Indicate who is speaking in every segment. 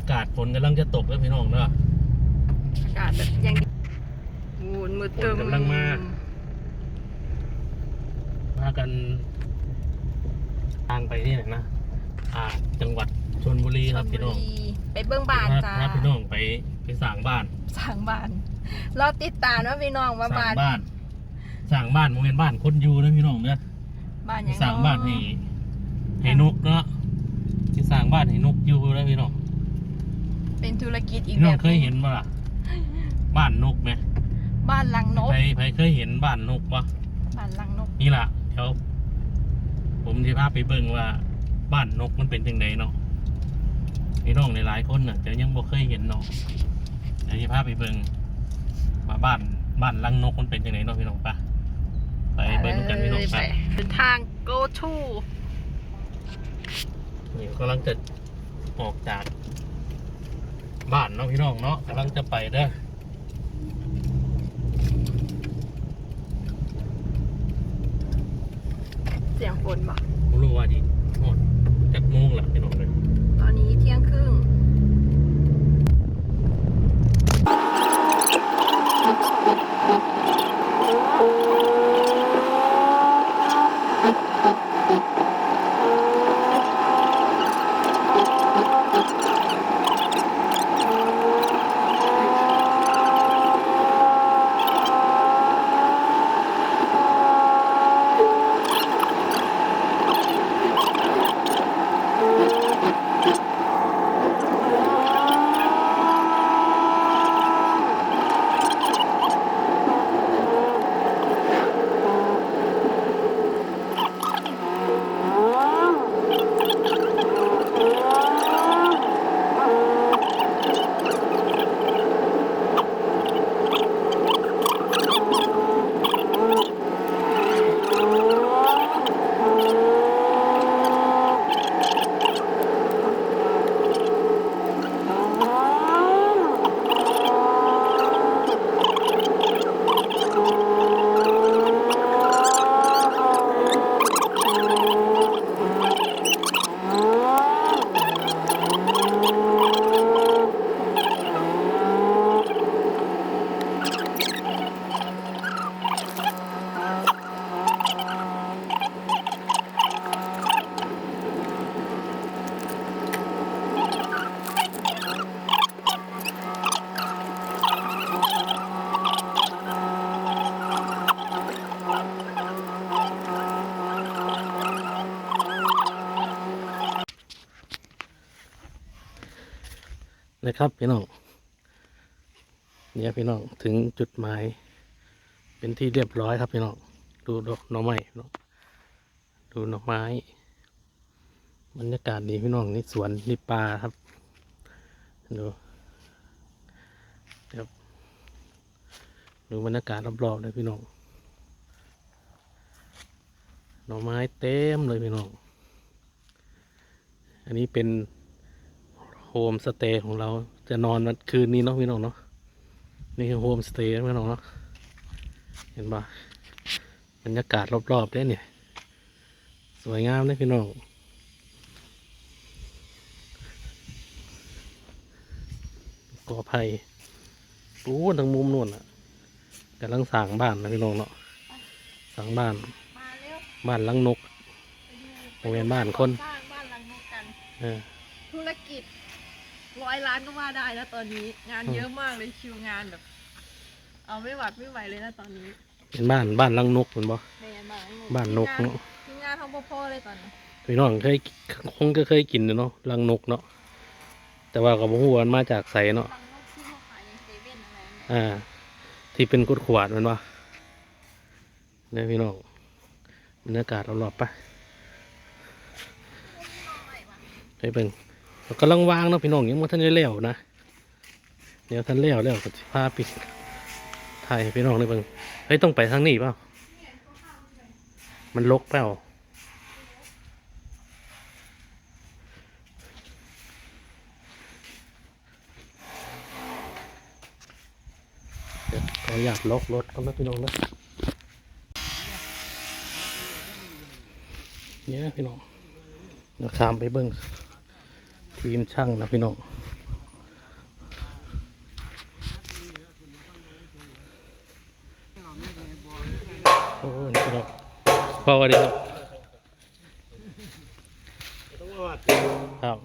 Speaker 1: อา
Speaker 2: กาศฝนกำลังจะตกแล้วพี่น้องเนาะ
Speaker 1: อากาศแบบยังดีมูนมืดตึม
Speaker 2: ฝนกำลังมา มากันทางไปที่ไหนนะอ่าจังหวัดชลบุรีครับพี่น้อง
Speaker 1: ชลบุรีไปเบื้องบานจ้า
Speaker 2: พาพี่น้องไปไปสร้างบ้าน
Speaker 1: สร้างบ้านรอติดตามว่าพี่น้องว่า
Speaker 2: สร้า
Speaker 1: บ้างน
Speaker 2: บ้าน สร้างบ้านโมเมนบ้านคนอยู่นะพี่น้องเนาะ
Speaker 1: บ้าน
Speaker 2: ไป
Speaker 1: ยัง
Speaker 2: สร้างบ้านให้ให้นกเนาะที่สร้างบ้านให้นกอยู่นะพี่น้อง
Speaker 1: เป็นธุรกิจอีก
Speaker 2: พี่
Speaker 1: แบ
Speaker 2: น้อง
Speaker 1: บ
Speaker 2: เคยเห็นปะล่ะ บ้านนกไหม
Speaker 1: บ้านลังนก
Speaker 2: ใครใครเคยเห็นบ้านนกปะ
Speaker 1: บ้านลังนก
Speaker 2: นี่ล่ะเดี๋ยวผมจะพาไปเบิ่งว่า บ้านนกมันเป็นยังไงเนาะพี่น้องหลายๆคนน่ะแต่ยังบ่เคยเห็นเนาะเดี๋ยวจะพาไปเบิ่งว่าบ้านบ้านลังนกมันเป็นยังไงเนาะพี่น้องปะไปเบิ่งกันพี่น้อง
Speaker 1: ไป
Speaker 2: ปะ
Speaker 1: เดินทาง go to
Speaker 2: นี่กำลังจะออกจาก บ้านเนาะพี่น้องเนาะกำลังจะไปเด้อ
Speaker 1: เสียงฝนบ่
Speaker 2: ไม่รู้ว่าดี นะครับพี่น้องเนี่ยพี่น้องถึงจุดหมาย เป็นที่เรียบร้อยครับพี่น้องดูดอกหน่อไม้เน้องดูหน่อไม้บรรยากาศดีพี่น้องนี่สวนนี่ป่าครับดูเดี๋ยวดูบรรยากาศรอบๆเลยพี่น้องหน่อไม้เต็มเลยพี่น้อง อันนี้เป็น โฮมสเตย์ของเราจะนอนวันคืนนี้เนาะพี่น้องเนาะนี่คือโฮมสเตย์พี่น้องเนาะเห็นปะบรรยากาศรอบๆได้เนี่ย สวยงามเลยพี่น้องกอไผ่ปูทั้งมุมนู่นอะกำลังสร้างบ้านนะพี่น้องเนาะสร้างบ้าน
Speaker 1: มาเร็ว
Speaker 2: บ้านหลังนกโรงเรียนบ้านคน
Speaker 1: สร้างบ้านลังนกกัน
Speaker 2: เออ
Speaker 1: ธุรกิจ ร้อยล้านก็ว่าได้แล้วตอนนี้ งานเยอะมากเลยคิวงานแบบ เอาไม่หวัดไม่ไหวเลยนะตอนนี้
Speaker 2: เป็นบ้านบ้านหลังนกเห็นปะ
Speaker 1: แม่บ้าน
Speaker 2: บ้านนกเนาะ
Speaker 1: คิวงานท้องพ่อๆเลยตอนนี้
Speaker 2: พี่น้องเคยคงก็เคยกินเนาะรังนกเนาะแต่ว่ากับหัวามันมาจากใสเนาะ
Speaker 1: ลังนกที่เขาขายในเซเว่นอะไรเนี่ย
Speaker 2: อ่า ที่เป็นกุดขวาดมันวะเนี่ยพี่น้องบรรยากาศรอบๆปะไปเบิ่งเรา กำลังวางเนาะพี่น้องยังไม่ทันได้เลี้ยวนะเดี๋ยวทันเลี้ยวแล้วก็สิพาปิดถ่ายพี่น้องได้เบิ่งเฮ้ยต้องไปทางนี้เปล่ามันลกเปล่าขออยากล็อกรถก็ไม่พี่น้องนะเนี่ยพี่น้องเดี๋ยวข้ามไปเบิ้ง ทีมช่างนะพี่น้องโอ้ยพี่น้องพอสวัสดีครับครับ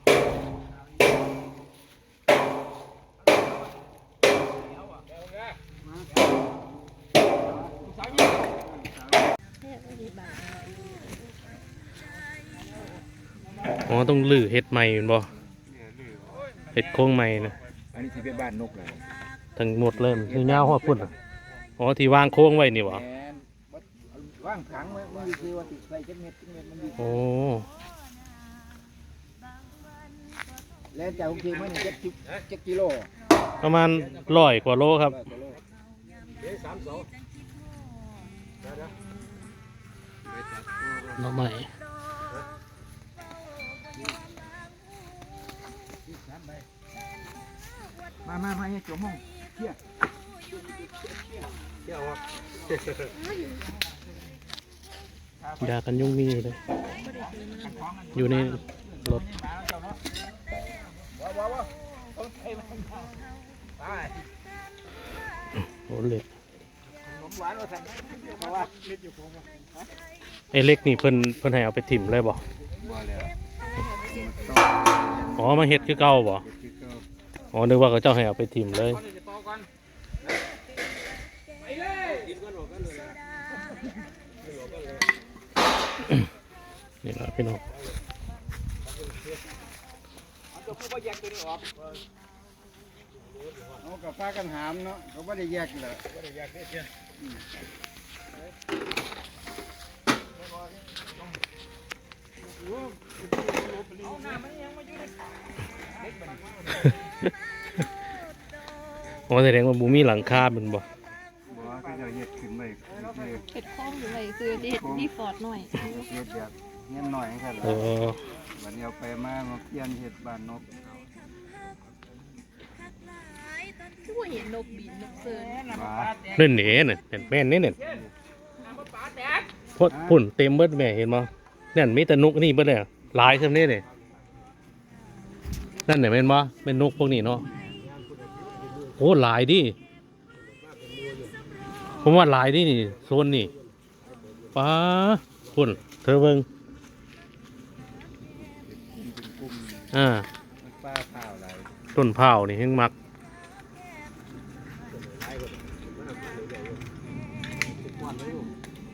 Speaker 2: อ๋อต้องลื้อเฮ็ดใหม่แม่นบ่ เฮ็ดโครงใหม่นะ
Speaker 3: อันนี้ที่เป็นบ้านนกเลย
Speaker 2: ทั้งหมดเลยคือยาวฮอดพุ่นน่ะอ๋อที่วางโค้งไว้นี่บ่
Speaker 3: แมนบ่ว่างขังไว้มันคือว่าติดใส่จักเม็ดจักเม็ดมันดี
Speaker 2: โอ้
Speaker 3: แล้วจากโอเคมันเจ็ดสิบเจ็ดกิโล
Speaker 2: ประมาณร้อยกว่าโลครับ
Speaker 3: ร้อยกิโล
Speaker 2: หน้องใหม่
Speaker 3: มามามาเนี่ยจมห้องเที่ย
Speaker 2: ยากันยุ่งมีอยู่เลย อยู่ในรถ
Speaker 3: ว้าวว้าวว้าวต้องใส่มันไป
Speaker 2: โอ้เล็กไอ้เล็กนี่เพิ่นเพิ่นให้เอาไปถิ่มเลยบ่
Speaker 3: บ่แล้ว
Speaker 2: อ๋อมาเฮ็ดคือเก่าบ่ อ๋อนึกว่าเขาเจ้าให้เอาไปถิ่มเลยนี่ละพี่น้อง
Speaker 3: ตัวผู้ก็แยกตัวนี้ออกเอากับฟ้ากันหามเนาะเขาไม่ได้แยกเลย
Speaker 2: อ๋อแสดงว่าบ่มีหลังคาเป็นบ่
Speaker 3: บ่ก็จะแยกขึ้นไปเฮ็ด
Speaker 1: เห็ดข้องอยู่เลยซื้อดีดีฟอร์ดหน่อย
Speaker 3: เฮ็ดแบบเงี้ยหน่อยแค่
Speaker 2: เอ
Speaker 3: ละ
Speaker 2: อ
Speaker 3: วันนี้เอาไปมามาเปลี่ยนเห็ดบานนก
Speaker 1: ที่ว่าเห็นนกบินนกเซิร์น
Speaker 3: มา
Speaker 2: เล่นเหน่เนี่ยเห็นแม่นนี่เนี่ยพ่นพุ่นเต็มเบิดแม่เห็นบ่นั่นมีแต่นกนี่เบิดเลยอะหลายซำนี้นี่นั่นเนี่ยแม่นบ่เป็นนกพวกนี้เนาะ โอ้หลายดิผมว่าหลายดินี่โซนนี่ป้าพุ่นเธอเบิ่ง
Speaker 3: เป็นกลุ่ม
Speaker 2: อ่า
Speaker 3: มันป้าเปล่าอะไร
Speaker 2: ต้นเผาวนี่แห่งมัก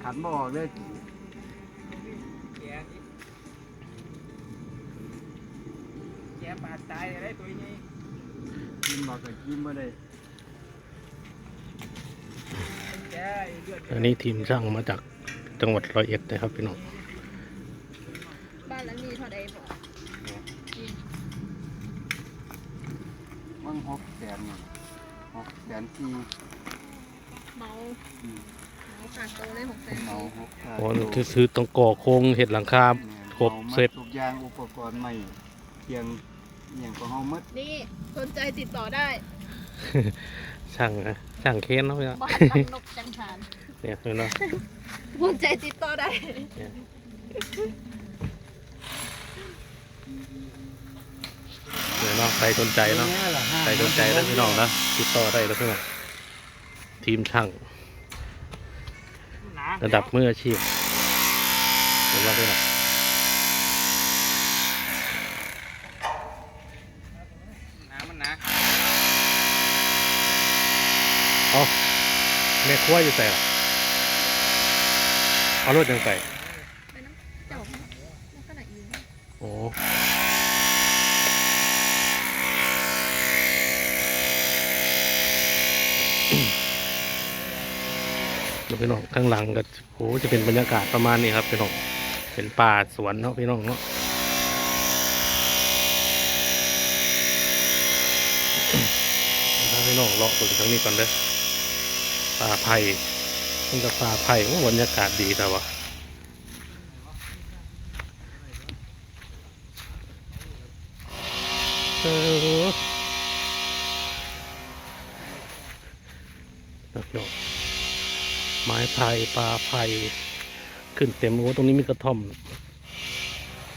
Speaker 3: ขันบออกเลยแกปาดตายอะไรตัวนี้ กินบอกกับกินมาได้แกเลือด
Speaker 2: อันนี้ทีมช่างมาจากจังหวัดร้อยเอ็ดนะครับพี่น้อง
Speaker 1: บ้านหลังนี้เท่าใดบอก
Speaker 3: มันหกแสนเนี่ยหกแสนสี่
Speaker 1: เมาเมาขาดโตเลยหกแสน
Speaker 3: เมาหกแสน
Speaker 2: อ๋อนี่คือคือต้องก่อโครงเห็ดหลังคาครบเสร็จ
Speaker 3: ทุกอย่างอุปกรณ์ใหม่เพียง อหย่างของเฮาหมด
Speaker 1: นี่สนใจติดต่อได้
Speaker 2: ช่างนะช่างเค้นเนาะพี่น้อง
Speaker 1: บ้านหลังนกจังหาร
Speaker 2: เนี่ยพี่น้อง
Speaker 1: สนใจติดต่อได้
Speaker 2: เนี่ยเนาะใครสนใจเนาะใครสนใจนะพี่น้องนะติดต่อได้แล้วพี่น้องทีมช่าง ระดับมืออาชีพเดี๋ยวเราไปหน่อย
Speaker 3: น้ำมันนะ
Speaker 2: เอาแม่ครัวอยู่ใส่ล่ะเอารถยังใส่
Speaker 1: ไปน้ำเจ้าน้ำขนาดยิง
Speaker 2: โอ้เดี๋ยวพี่น้องข้างหลังก็โอ้จะเป็นบรรยากาศประมาณนี้ครับพี่น้องเป็นป่าสวนเนาะพี่น้องเนาะพี่น้องเลาะไปทางนี้ก่อนเด้อ ป่าไผ่มันจะป่าไผ่บรรยากาศดีแต่ว่าเออไม้ไผ่ปลาไผ่ขึ้นเต็มโอ้ตรงนี้มีกระท่อม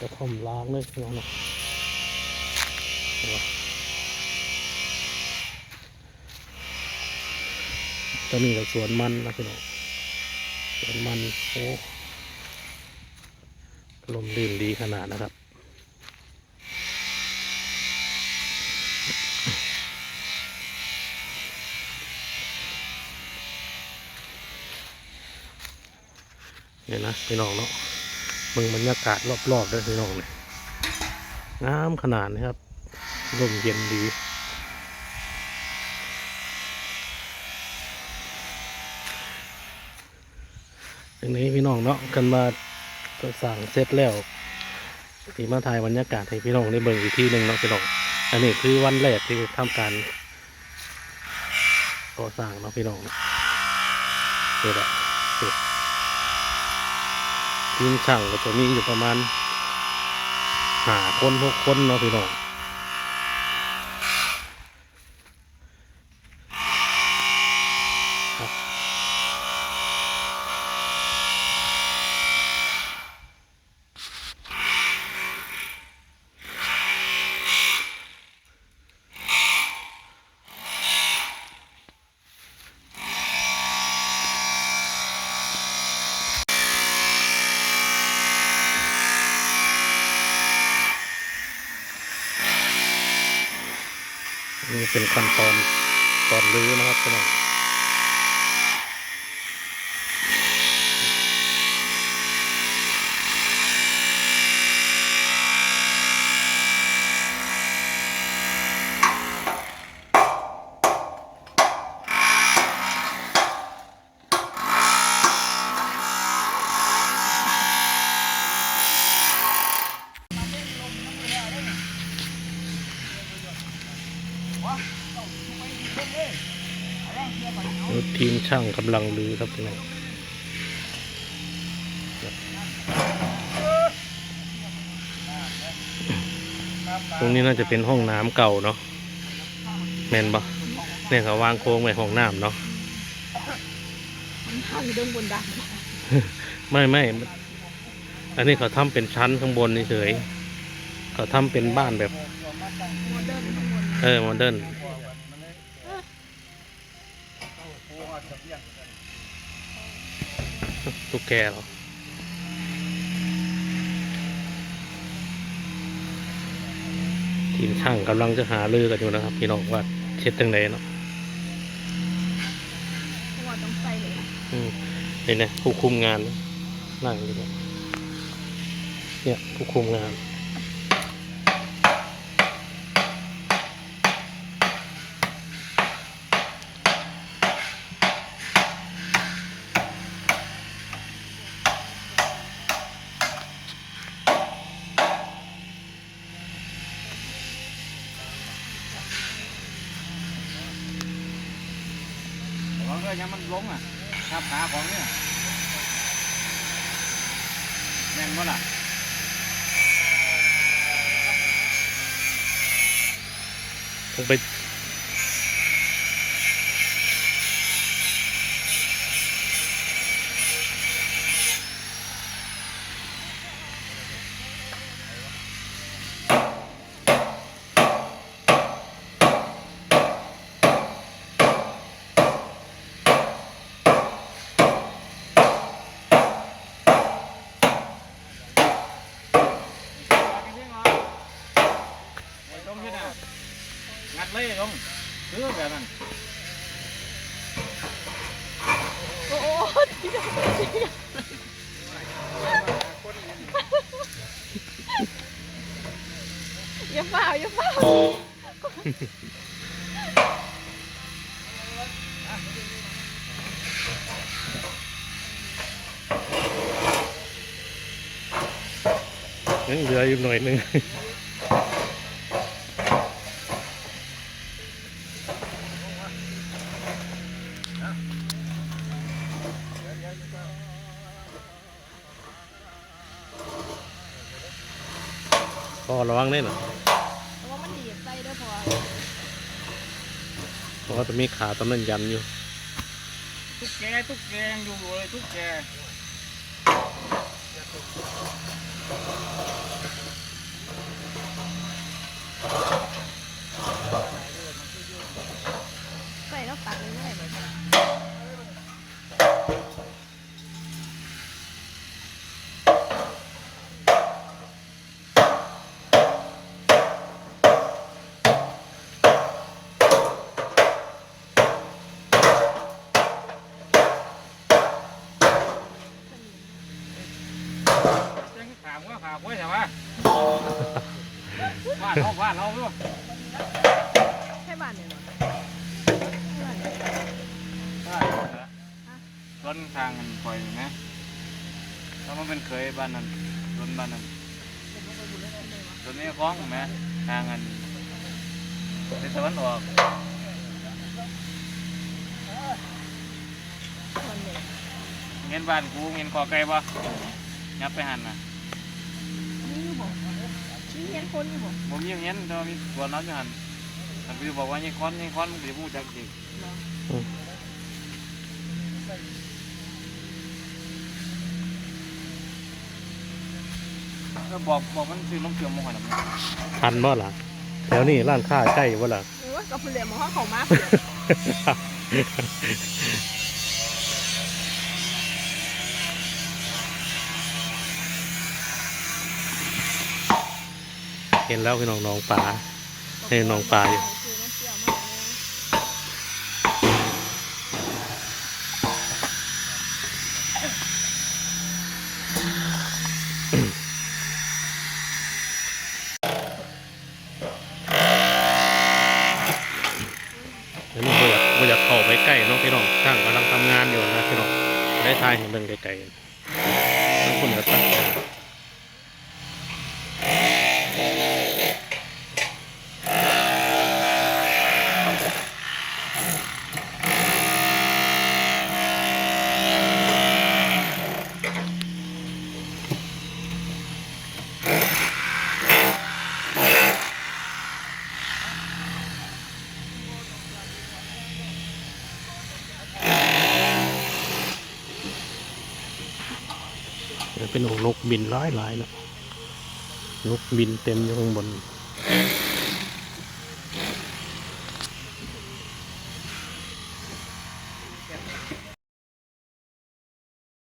Speaker 2: กระท่อมล้างเลยน้องเนาะเห็นปะ ตอนนี้ก็สวนมันนะพี่น้องสวนมันโอ้ลมลื่นดีขนาดนะครับเนี่ยนะพี่น้องเนาะมึงบรรยากาศรอบๆด้วยพี่น้องเลยงามขนาดนะครับลมเย็นดี ทีนี้พี่น้องเนาะกันมาก็สั่งเสร็จแล้วที่มาถ่ายบรรยากาศให้พี่น้องได้เบิ่งอีกที่หนึ่งเนาะพี่น้องอันนี้คือวันแรกที่ทำการก่อสร้างเนาะพี่น้องเสร็จแล้วเสร็จทีมช่างก็จะมีอยู่ประมาณหาคนหกคนเนาะพี่น้อง นี่เป็นขั้นตอนตอนรื้อนะครับพี่น้อง ทีมช่างกำลังรื้อครับพี่น้องตรงนี้น่าจะเป็นห้องน้ำเก่าเนาะแมนปะเนี่ยเขาวางโค้งไว้ห้องน้ำเนาะ
Speaker 1: มันทางเดินบนดัง
Speaker 2: ไม่ไม่อันนี้เขาทำเป็นชั้นข้างบนเฉยๆเขาทำเป็นบ้านแบบ
Speaker 1: โมเดิร์นข้างบน
Speaker 2: เออโมเดิร์นตุ๊กแกเหรอทีมช่างกำลังจะหาลือกันอยู่นะครับ พี่น้องว่าเช็ดตั้งไหนเนาะ
Speaker 1: เพราะว่าต้องใส่เลย
Speaker 2: อืมนี่นะผู้คุมงานนั่งอยู่เนี่ยเนี่ยผู้คุมงาน
Speaker 3: ยังมันล้มอะทับขาของเนี่ยแน่นบ่ล่ะ
Speaker 2: ต้องไป
Speaker 3: ไอ้ตรงที่น่ะงัด เลยตรงคือแบบนั้น
Speaker 1: โอ้โหที่เดินอย่าเฝ้าอย่าเฝ้า
Speaker 2: ยังเหลืออยู่หน่อยหนึง งได้หน่อย
Speaker 1: เพราะว่ามันดีดใส่ด้วยพอ
Speaker 2: เพราะว่าจะมีขาตอนนั้นยันอยู่
Speaker 4: ตุ๊กแกตุ๊กแกยังอยู่เลยตุ๊กแก
Speaker 1: ยั
Speaker 4: งถามว่าถามว่าใช่ไหมบ้านเขาบ้านเขาด้วย
Speaker 1: ใช่บ้านเนี่ยเหรอ
Speaker 4: ต้นทางมันปล่อยไหมแล้วมันเป็นเคยบ้านนั้นต้นบ้านนั้นต้นนี้คล้องไหมทางกันเป็นตะวันออก
Speaker 1: คนเดียว
Speaker 4: เงินบ้านกูเงินคอไก่ปะ ยับไปหันนะ
Speaker 1: นี่อยู่บ่นี่เห็นคนอยู่บ่
Speaker 4: ผมยังเห็นแต่ว่ามีตัวนอนอยู่หันแต่พี่บอกว่ายังค้อนยังค้อนมันจะพูดจักจริง
Speaker 1: เหรอ
Speaker 4: ก็บอกบอกมันซื้อน้ำเกลือมาหน่อยนะ
Speaker 2: ทันบ่ล่ะแถวนี้ร้านค้าใกล้บ่ล่ะ
Speaker 1: เออกับผู้เหลี่ยมของเขาเขามา เห็
Speaker 2: นแล้วพี่น้องน้องป่าเห็นน้องป่าอยู่
Speaker 1: คือน้ำเปรี้ยมากเลย
Speaker 2: อันนี้บ่อยากบ่อเข้าไปใกล้น้องพี่น้องช่างกำลังทำงานอยู่นะพี่น้องได้ทายเห็นเบิ่งไกลๆทั้งคนก็ตั้ง เป็นนกบินหลายๆนะนกบินเต็มอยู่ข้างบน